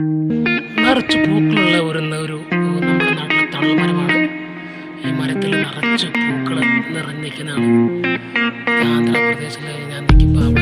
നിറച്ച് പൂക്കളുള്ള ഒരു ഒരു നമ്മുടെ നാട്ടിലെ തണൽ മരമാണ്. ഈ മരത്തിൽ നിറച്ച് പൂക്കൾ നിറഞ്ഞിരിക്കുന്നതാണ്. ഇത് ആന്ധ്രാപ്രദേശിൽ ഞാൻ നിൽക്കുമ്പോൾ